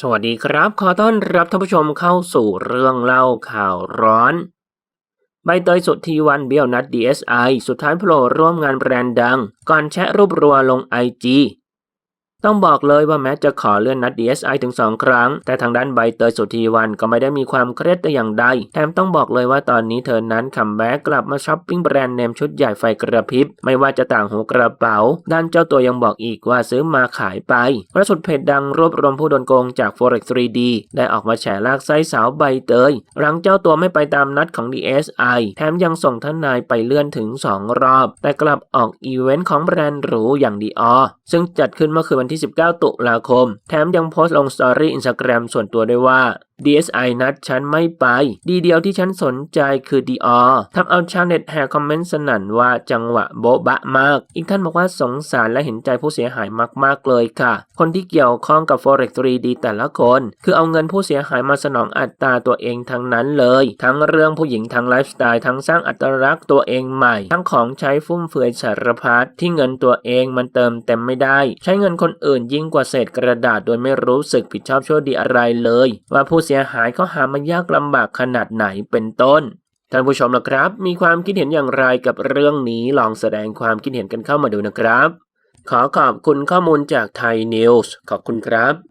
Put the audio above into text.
สวัสดีครับ ขอต้อนรับท่านผู้ชมเข้าสู่เรื่องเล่าข่าวร้อน ใบเตยสุดทีวันเบี้ยวนัด DSI สุดท้ายโผล่ร่วมงานแบรนด์ดัง ก่อนแชะรูปรัวลงไอจี ต้องบอกเลยว่าแม้จะขอเลื่อนนัด DSI ถึง 2 ครั้ง แต่ทางด้านใบเตยสุธีวันก็ไม่ได้มีความเครียดแต่อย่างใด แถมต้องบอกเลยว่าตอนนี้เธอนั้นคัมแบ็กกลับมาช้อปปิ้งแบรนด์เนมชุดใหญ่ไฟกระพริบ ไม่ว่าจะต่างหูกระเป๋า ด้านเจ้าตัวยังบอกอีกว่าซื้อมาขายไปล่าสุดเพจดังรวบรวมผู้โดนโกงจาก Forex 3D ได้ออกมาแฉลากไส้สาวใบเตย หลังเจ้าตัวไม่ไปตามนัดของ DSI แถมยังส่งทนายไปเลื่อนถึง 2 รอบ แต่กลับออกอีเวนต์ของแบรนด์หรูอย่าง Dior ซึ่งจัดขึ้นเมื่อคืนวันที่19 ตุลาคม แถมยังโพสต์ลงสตอรี่อินสตาแกรมส่วนตัวด้วยว่า DSI นัดฉันไม่ไป ดีเดียวที่ฉันสนใจคือ Dior ทำเอาชาวเน็ตแห่คอมเมนต์สนั่นว่าจังหวะโบ๊ะบะมาก อีกท่านบอกว่าสงสารและเห็นใจผู้เสียหายมากๆเลยค่ะ คนที่เกี่ยวข้องกับ Forex 3D แต่ละคน คือเอาเงินผู้เสียหายมาสนองอัตราตัวเองทั้งนั้นเลย ทั้งเรื่องผู้หญิงทั้งไลฟ์สไตล์ทั้งสร้างอัตลักษณ์ตัวเองใหม่ ทั้งของใช้ฟุ่มเฟือยสารพัดที่เงินตัวเองมันเติมเต็มไม่ได้ ใช้เงินคนอื่นยิ่งกว่าเศษกระดาษโดยไม่รู้สึกผิดชอบชั่วดีอะไรเลย ว่าผู้เสียหายเขาหามันยากลำบากขนาดไหนเป็นต้น ท่านผู้ชมล่ะครับ มีความคิดเห็นอย่างไรกับเรื่องนี้ลองแสดงความคิดเห็นกันเข้ามาดูนะครับ ขอขอบคุณข้อมูลจากไทยนิวส์ขอบคุณครับ